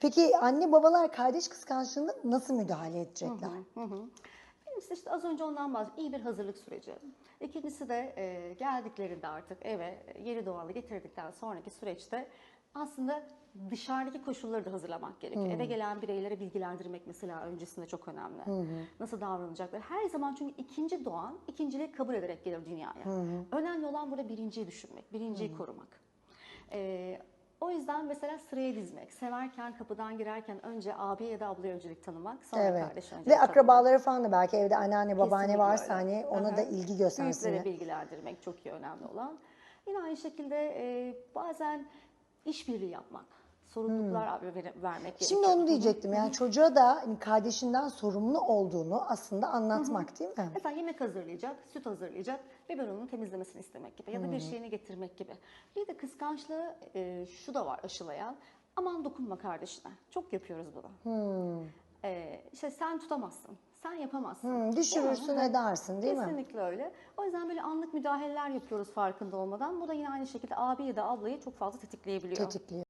Peki anne babalar kardeş kıskançlığında nasıl müdahale edecekler? Hı hı. Birincisi işte az önce ondan bahsettim. İyi bir hazırlık süreci. İkincisi de e, geldiklerinde artık eve yeni doğalı getirdikten sonraki süreçte aslında dışarıdaki koşulları da hazırlamak gerekiyor. Eve gelen bireylere bilgilendirmek mesela öncesinde çok önemli. Nasıl davranacaklar? Her zaman çünkü ikinci doğan ikinciliği kabul ederek gelir dünyaya. Önemli olan burada birinciyi düşünmek, birinciyi korumak. E, o yüzden mesela sıraya dizmek, severken kapıdan girerken önce abi ya da ablaya öncelik tanımak, sonra Evet. kardeş öncelik Ve tanımak. akrabaları falan da belki evde anneanne babaanne Kesinlikle varsa öyle. hani ona Aha. da ilgi göstersinler. Büyüklere bilgilendirmek çok iyi önemli olan. Yine aynı şekilde e, bazen işbirliği yapmak, sorumluluklar ver- vermek gerekiyor. Hmm. Şimdi onu diyecektim yani çocuğa da hani kardeşinden sorumlu olduğunu aslında anlatmak değil mi? Mesela yemek hazırlayacak, süt hazırlayacak ve ben onun temizlemesini istemek gibi ya da bir şeyini getirmek gibi. Bir de kıskançlığı e, şu da var aşılayan. Aman dokunma kardeşine. Çok yapıyoruz bunu. E, işte sen tutamazsın, sen yapamazsın. Hmm, düşürürsün Ya, edersin değil mi? Kesinlikle öyle. O yüzden böyle anlık müdahaleler yapıyoruz farkında olmadan. Bu da yine aynı şekilde abi ya da ablayı çok fazla tetikleyebiliyor. Tetikliyor.